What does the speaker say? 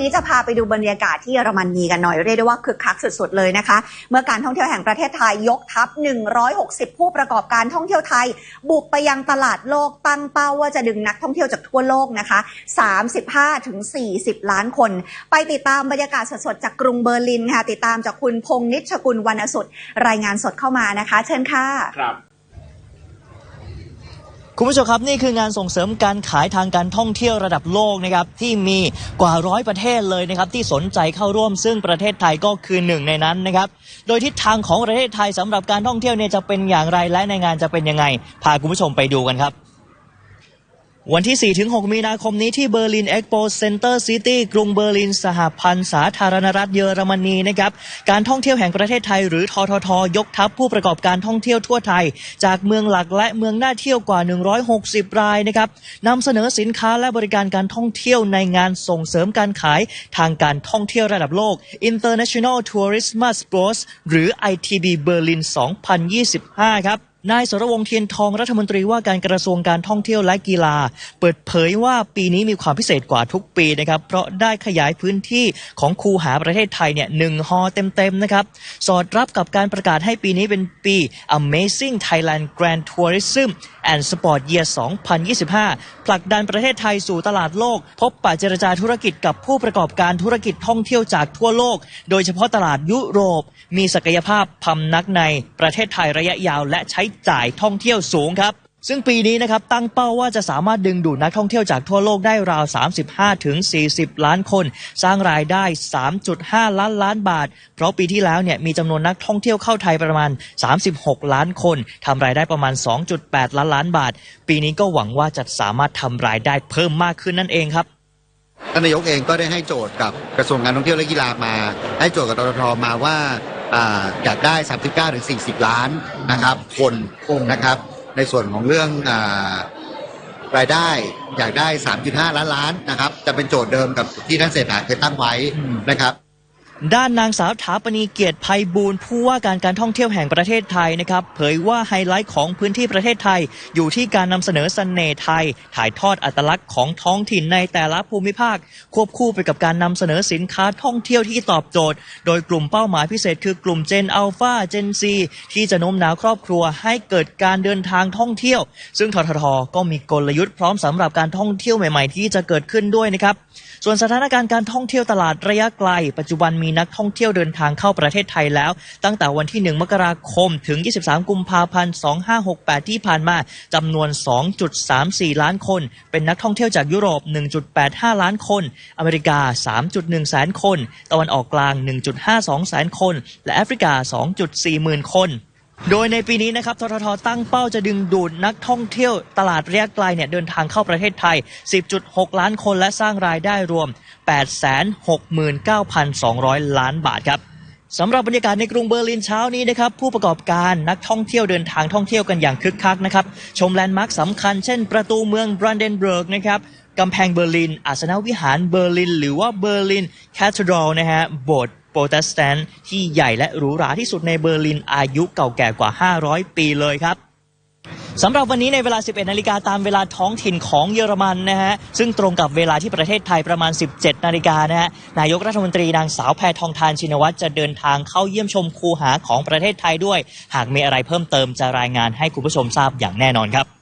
นี้จะพาไปดูบรรยากาศที่เยอรมนีกันหน่อยเรียกได้ว่าคึกคักสุดๆเลยนะคะ เมื่อการท่องเที่ยวแห่งประเทศไทยยกทัพ 160 ผู้ประกอบการท่องเที่ยวไทย บุกไปยังตลาดโลกตั้งเป้าว่าจะดึงนักท่องเที่ยวจากทั่วโลกนะคะ 35ถึง40 ล้านคน ไปติดตามบรรยากาศสดๆจากกรุงเบอร์ลินค่ะติดตามจากคุณพงษ์นิชกุลวรรณสุดรายงานสดเข้ามานะคะ เชิญค่ะครับ คุณผู้ชมครับนี่คืองานส่งเสริมการขายทางการท่องเที่ยวระดับโลกนะครับที่มีกว่าร้อยประเทศเลยนะครับที่สนใจเข้าร่วมซึ่งประเทศไทยก็คือหนึ่งในนั้นนะครับโดยทิศทางของประเทศไทยสำหรับการท่องเที่ยวเนี่ยจะเป็นอย่างไรและในงานจะเป็นยังไง พาคุณผู้ชมไปดูกันครับ วันที่4-6มีนาคมนี้ที่เบอร์ลินเอ็กโปเซ็นเตอร์ซิตี้กรุงเบอร์ลิน สหพันธ์สาธารณรัฐเยอรมนีนะครับ การท่องเที่ยวแห่งประเทศไทยหรือททท ยกทัพผู้ประกอบการท่องเที่ยวทั่วไทย จากเมืองหลักและเมืองน่าเที่ยวกว่า 160 รายนะครับนำเสนอสินค้าและบริการการท่องเที่ยวในงานส่งเสริมการขายทางการท่องเที่ยวระดับโลก International Tourism Expos หรือ ITB Berlin 2025 ครับ นายสรวงเทียนทองรัฐมนตรีว่าการกระทรวงการท่องเที่ยวและกีฬา เปิดเผยว่าปีนี้มีความพิเศษกว่าทุกปีนะครับ เพราะได้ขยายพื้นที่ของคูหาประเทศไทยเนี่ยหนึ่งฮอเต็มๆนะครับ สอดรับกับการประกาศให้ปีนี้เป็นปี Amazing Thailand Grand Tourism and Sport Year 2025 ผลักดันประเทศไทยสู่ตลาดโลก พบปะเจรจาธุรกิจกับผู้ประกอบการธุรกิจท่องเที่ยวจากทั่วโลก โดยเฉพาะตลาดยุโรป มีศักยภาพพำนักในประเทศไทยระยะยาวและใช้จ่ายท่องเที่ยวสูงครับ ซึ่งปีนี้นะครับตั้งเป้าว่าจะสามารถดึงดูดนักท่องเที่ยวจากทั่วโลกได้ราว 35ถึง40 ล้านคน สร้างรายได้ 3.5 ล้านล้านบาท เพราะปีที่แล้วเนี่ยมีจำนวนนักท่องเที่ยวเข้าไทยประมาณ 36 ล้านคนทำรายได้ประมาณ 2.8 ล้านล้านบาท ปีนี้ก็หวังว่าจะสามารถทำรายได้เพิ่มมากขึ้นนั่นเองครับท่านนายกเองก็ได้ให้โจทย์กับกระทรวงการท่องเที่ยวและกีฬามา ให้โจทย์กับตทมาว่า อ่าอยากได้ 39ถึง40 ล้านนะครับคนนะครับ ในส่วนของเรื่องอารายได้อยากได้ 3.5 ล้านล้านนะครับ จะเป็นโจทย์เดิมกับที่ท่านเศรษฐาเคยตั้งไว้นะครับ ด้านนางสาวถาปณีเกียรติภัยบูลผู้ว่าการการท่องเที่ยวแห่งประเทศไทยนะครับ เผยว่าไฮไลท์ของพื้นที่ประเทศไทย อยู่ที่การนำเสนอเสน่ห์ไทย ถ่ายทอดอัตลักษณ์ของท้องถิ่นในแต่ละภูมิภาค ควบคู่ไปกับการนำเสนอสินค้าท่องเที่ยวที่ตอบโจทย์ โดยกลุ่มเป้าหมายพิเศษคือกลุ่มเจนอัลฟาเจนซีที่จะโน้มน้าวครอบครัวให้เกิดการเดินทางท่องเที่ยว ซึ่งทททก็มีกลยุทธ์พร้อมสำหรับการท่องเที่ยวใหม่ ๆ ที่จะเกิดขึ้นด้วยนะครับส่วนสถานการณ์การท่องเที่ยวตลาดระยะไกล ปัจจุบันมีีนักท่องเที่ยวเดินทางเข้าประเทศไทยแล้ว ตั้งแต่วันที่ 1 มกราคม ถึง 23 กุมภาพันธ์ 2568 ที่ผ่านมาจำนวน 2.34 ล้านคน เป็นนักท่องเที่ยวจากยุโรป 1.85 ล้านคน อเมริกา 3.1 แสนคน ตะวันออกกลาง 1.52 แสนคน และแอฟริกา 2.4 หมื่นคน โดยในปีนี้นะครับทททตั้งเป้าจะดึงดูดนักท่องเที่ยวตลาดระยะไกลเนี่ยเดินทางเข้าประเทศไทย 10.6 ล้านคนและสร้างรายได้รวม 869,200 ล้านบาทครับสำหรับบรรยากาศในกรุงเบอร์ลินเช้านี้นะครับผู้ประกอบการนักท่องเที่ยวเดินทางท่องเที่ยวกันอย่างคึกคักนะครับชมแลนด์มาร์คสำคัญเช่นประตูเมืองบรันเดนเบิร์กนะครับกำแพงเบอร์ลินอาสนวิหารเบอร์ลิน หรือว่าเบอร์ลินแคทดรอลนะฮะโบสถ์ ปรเตสแตนต์ที่ใหญ่และหรูหราที่สุดในเบอร์ลินอายุเก่าแก่กว่า 500 ปีเลยครับสำหรับวันนี้ในเวลา 11 นาฬิกาตามเวลาท้องถิ่นของเยอรมันนะฮะ ซึ่งตรงกับเวลาที่ประเทศไทยประมาณ 17 นาฬิกานะฮะ นายกรัฐมนตรีนางสาวแพทองทานชินวัตรจะเดินทางเข้าเยี่ยมชมคูหาของประเทศไทยด้วย หากมีอะไรเพิ่มเติมจะรายงานให้คุณผู้ชมทราบอย่างแน่นอนครับ